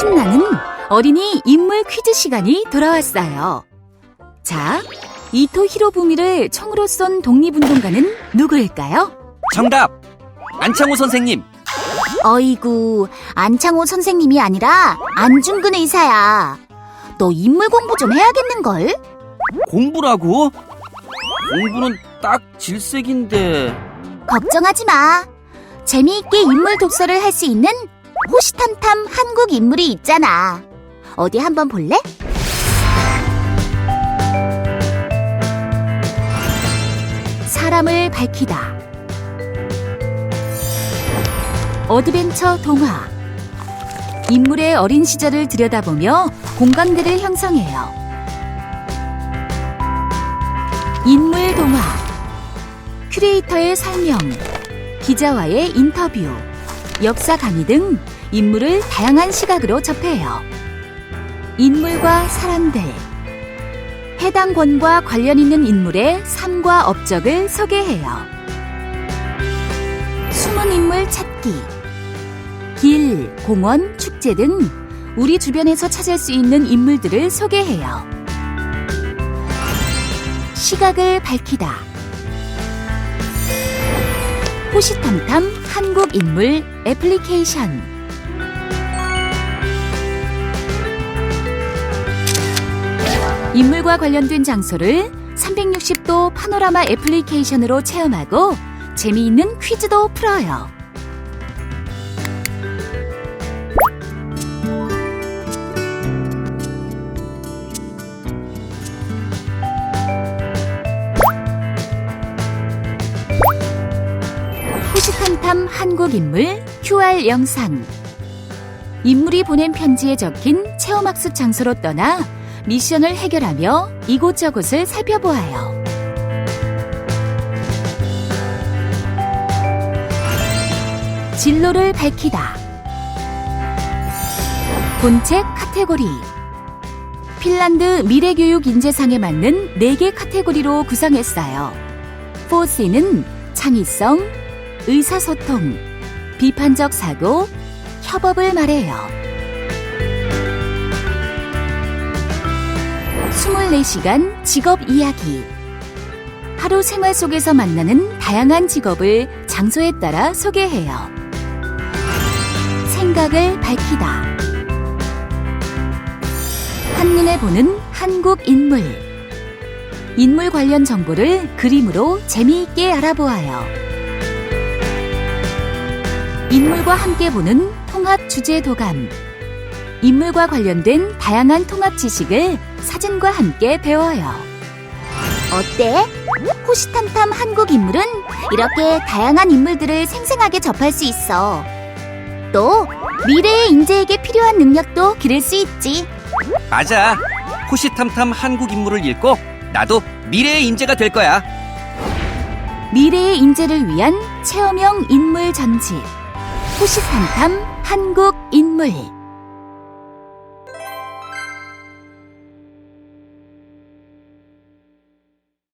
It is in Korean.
신나는 어린이 인물 퀴즈 시간이 돌아왔어요. 자, 이토 히로부미를 총으로 쏜 독립운동가는 누구일까요? 정답! 안창호 선생님. 어이구, 안창호 선생님이 아니라 안중근 의사야. 너 인물 공부 좀 해야겠는걸? 공부라고? 공부는 딱 질색인데. 걱정하지 마. 재미있게 인물 독서를 할 수 있는 호시탐탐 한국 인물이 있잖아. 어디 한번 볼래? 사람을 밝히다. 어드벤처 동화. 인물의 어린 시절을 들여다보며 공감대를 형성해요. 인물 동화. 큐레이터의 설명, 기자와의 인터뷰, 역사 강의 등 인물을 다양한 시각으로 접해요. 인물과 사람들. 해당 권과 관련 있는 인물의 삶과 업적을 소개해요. 숨은 인물 찾기. 길, 공원, 축제 등 우리 주변에서 찾을 수 있는 인물들을 소개해요. 시각을 밝히다. 호시탐탐 한국 인물 애플리케이션. 인물과 관련된 장소를 360도 파노라마 애플리케이션으로 체험하고 재미있는 퀴즈도 풀어요. 호시탐탐 한국 인물 QR 영상. 인물이 보낸 편지에 적힌 체험학습 장소로 떠나 미션을 해결하며 이곳저곳을 살펴보아요. 진로를 밝히다. 본책 카테고리. 핀란드 미래교육 인재상에 맞는 4개 카테고리로 구성했어요. 4C는 창의성, 의사소통, 비판적 사고, 협업을 말해요. 24시간 직업 이야기. 하루 생활 속에서 만나는 다양한 직업을 장소에 따라 소개해요. 생각을 밝히다. 한눈에 보는 한국 인물. 인물 관련 정보를 그림으로 재미있게 알아보아요. 인물과 함께 보는 통합 주제 도감. 인물과 관련된 다양한 통합 지식을 사진과 함께 배워요. 어때? 호시탐탐 한국 인물은 이렇게 다양한 인물들을 생생하게 접할 수 있어. 또 미래의 인재에게 필요한 능력도 기를 수 있지. 맞아. 호시탐탐 한국 인물을 읽고 나도 미래의 인재가 될 거야. 미래의 인재를 위한 체험형 인물 전집. 호시탐탐 한국 인물.